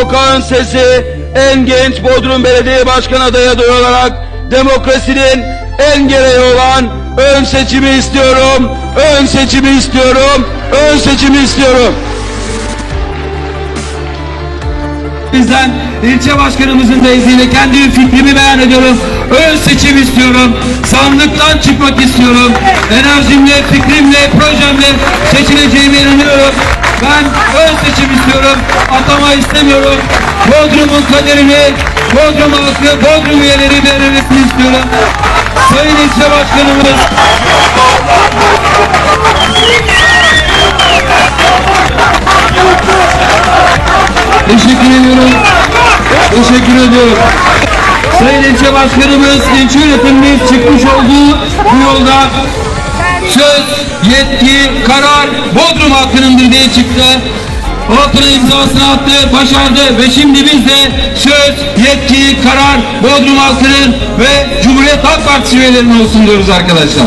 sokağın sesi, en genç Bodrum Belediye Başkanı adayı adayı olarak demokrasinin en gereği olan ön seçimi istiyorum, ön seçimi istiyorum, ön seçimi istiyorum. Bizden ilçe başkanımızın da izniyle kendi fikrimi beyan ediyorum. Ön seçim istiyorum. Sandıktan çıkmak istiyorum. Enerjimle, fikrimle, projemle seçileceğime inanıyorum. Ben ön seçim istiyorum. Atama istemiyorum. Bodrum'un kaderini, Bodrum halkı, Bodrum üyeleri belirlesin istiyorum. Sayın ilçe başkanımız Teşekkür ediyorum. Teşekkür ediyorum. Sayın ilçe başkanımız, ilçe yönetimimiz çıkmış olduğu bu yolda söz, yetki, karar Bodrum halkınındır diye çıktı. Altına imzasını attı, başardı ve şimdi biz de söz, yetki, karar Bodrum halkının ve Cumhuriyet Halk Partisi üyelerinin olsun diyoruz arkadaşlar.